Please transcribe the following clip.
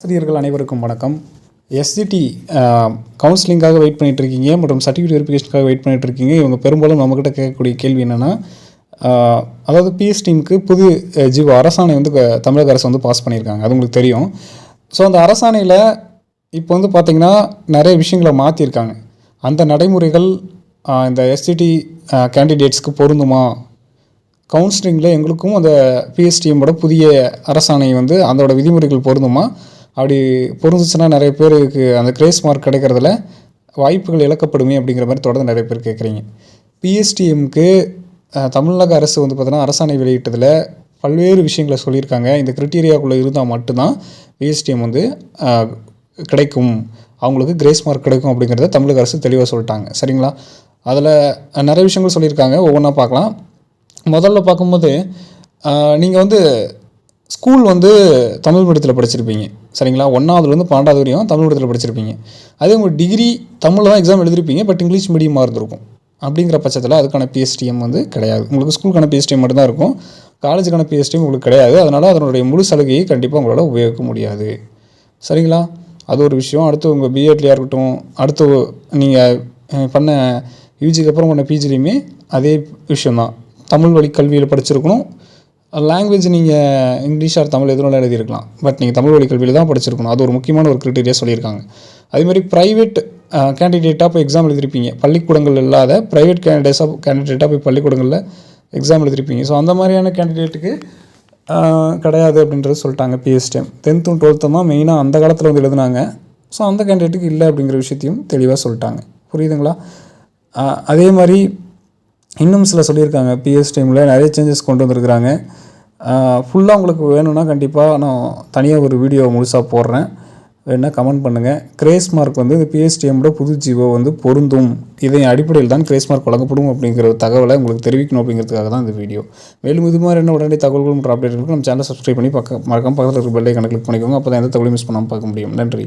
ஆசிரியர்கள் அனைவருக்கும் வணக்கம். எஸ்சிடி கவுன்சிலிங்காக வெயிட் பண்ணிட்டு இருக்கீங்க மற்றும் சர்டிஃபிகேட் வெரிஃபிகேஷனுக்காக வெயிட் பண்ணிகிட்டு இருக்கீங்க. இவங்க பெரும்பாலும் நம்மக்கிட்ட கேட்கக்கூடிய கேள்வி என்னென்னா அதாவது பிஎஸ் டீமுக்கு புது அஹ், ஜீவோ அரசாணை வந்து தமிழக அரசு வந்து பாஸ் பண்ணியிருக்காங்க. அது உங்களுக்கு தெரியும். ஸோ அந்த அரசாணையில் இப்போ வந்து பார்த்திங்கன்னா நிறைய விஷயங்களை மாற்றிருக்காங்க அந்த நடைமுறைகள் இந்த எஸ்சிடி கேண்டிடேட்ஸ்க்கு பொருந்துமா? கவுன்சிலிங்கில் எங்களுக்கும் அந்த பிஎஸ்டிஎம்மோட புதிய அரசாணை வந்து அதோட விதிமுறைகள் பொருந்துமா? அப்படி பொருந்துச்சுன்னா நிறைய பேருக்கு அந்த கிரேஸ் மார்க் கிடைக்கிறதுல வாய்ப்புகள் இழக்கப்படுமே அப்படிங்கிற மாதிரி தொடர்ந்து நிறைய பேர் கேட்குறீங்க. பிஎஸ்டிஎம்க்கு தமிழக அரசு வந்து பார்த்தீங்கன்னா அரசாணை வெளியிட்டதில் பல்வேறு விஷயங்களை சொல்லியிருக்காங்க. இந்த கிரிட்டீரியாக்குள்ளே இருந்தால் மட்டும்தான் பிஎஸ்டிஎம் வந்து கிடைக்கும். அவங்களுக்கு கிரேஸ் மார்க் கிடைக்கும் அப்படிங்கிறத தமிழக அரசு தெளிவாக சொல்லிட்டாங்க. சரிங்களா? அதில் நிறைய விஷயங்கள் சொல்லியிருக்காங்க. ஒவ்வொன்றா பார்க்கலாம். முதல்ல பார்க்கும்போது நீங்கள் வந்து ஸ்கூல் வந்து தமிழ் மீடியத்தில் படிச்சிருப்பீங்க. சரிங்களா? ஒன்றாவதுலேருந்து பன்னெண்டாவது வரையும் தமிழ் மீடியத்தில் படிச்சிருப்பீங்க. அதே உங்கள் டிகிரி தமிழில் தான் எக்ஸாம் எழுதிருப்பீங்க பட் இங்கிலீஷ் மீடியமாக இருந்திருக்கும். அப்படிங்கிற பட்சத்தில் அதுக்கான பிஎஸ்டிஎம் வந்து கிடையாது. உங்களுக்கு ஸ்கூலுக்கான பிஎஸ்டிஎம் மட்டும்தான் இருக்கும். காலேஜுக்கான பிஎஸ்டிஎம் உங்களுக்கு கிடையாது. அதனால் அதனுடைய முழு சலுகையை கண்டிப்பாக உங்களால் உபயோகிக்க முடியாது. சரிங்களா? அது ஒரு விஷயம். அடுத்து உங்கள் பிஎட்லையாக இருக்கட்டும் அடுத்து நீங்கள் பண்ண யூஜிக்கு அப்புறம் பண்ண பிஜிலையுமே அதே விஷயம்தான். தமிழ் வழி கல்வியில் படிச்சிருக்கணும். லாங்குவேஜ் நீங்கள் இங்கிலீஷ் ஆர் தமிழ் எதுனாலும் எழுதியிருக்கலாம். பட் நீங்கள் தமிழ் வழி கல்வியில் தான் படிச்சிருக்கணும். அது ஒரு முக்கியமான ஒரு க்ரிட்டீரியா சொல்லியிருக்காங்க. அதேமாதிரி ப்ரைவேட் கேண்டிடேட்டாக போய் எக்ஸாம் எழுதிருப்பீங்க பள்ளிக்கூடங்கள் இல்லாத ப்ரைவேட் கேண்டிடேட்ஸாக கேண்டிடேட்டாக போய் பள்ளிக்கூடங்களில் எக்ஸாம் எழுதிருப்பீங்க ஸோ அந்த மாதிரியான கேண்டிடேட்டுக்கு uh, கிடையாது அப்படின்றது சொல்லிட்டாங்க பிஎஸ்டிஎம் டென்த்தும் டுவெல்த்தும் தான் மெயினாக அந்த காலத்தில் வந்து எழுதுனாங்க. ஸோ அந்த கேண்டிடேட்டுக்கு இல்லை அப்படிங்கிற விஷயத்தையும் தெளிவாக சொல்லிட்டாங்க. புரியுதுங்களா? Uh, அதே மாதிரி இன்னும் சில சொல்லியிருக்காங்க. பிஎஸ்டிஎம்மில் நிறைய சேஞ்சஸ் கொண்டு வந்திருக்கிறாங்க. ஃபுல்லாக உங்களுக்கு வேணும்னா கண்டிப்பாக நான் தனியாக ஒரு வீடியோ முழுசாக போடுறேன். வேணால் கமெண்ட் பண்ணுங்கள் கிரேஸ் மார்க் வந்து இந்த பிஎஸ்டிஎம்மோட புது ஜீவோ வந்து பொருந்தும். இதன் அடிப்படையில் தான் கிரேஸ் மார்க் வழங்கப்படும் அப்படிங்கிற தகவலை உங்களுக்கு தெரிவிக்கணும் அப்படிங்கிறதுக்காக தான் இந்த வீடியோ மேலும் இது மாதிரி என்ன உடனடி தகவல்கள் மற்றும் அப்டேட்டுகளுக்கு நம்ம சேனலை சப்ஸ்கிரைப் பண்ணி பக்க மறக்காம பக்கத்தில் இருக்க பெல்லை கணக்கு கிளிக் பண்ணிக்கோங்க. அப்போ தான் எந்த தகவலையும் மிஸ் பண்ணாமல் பார்க்க முடியும். நன்றி.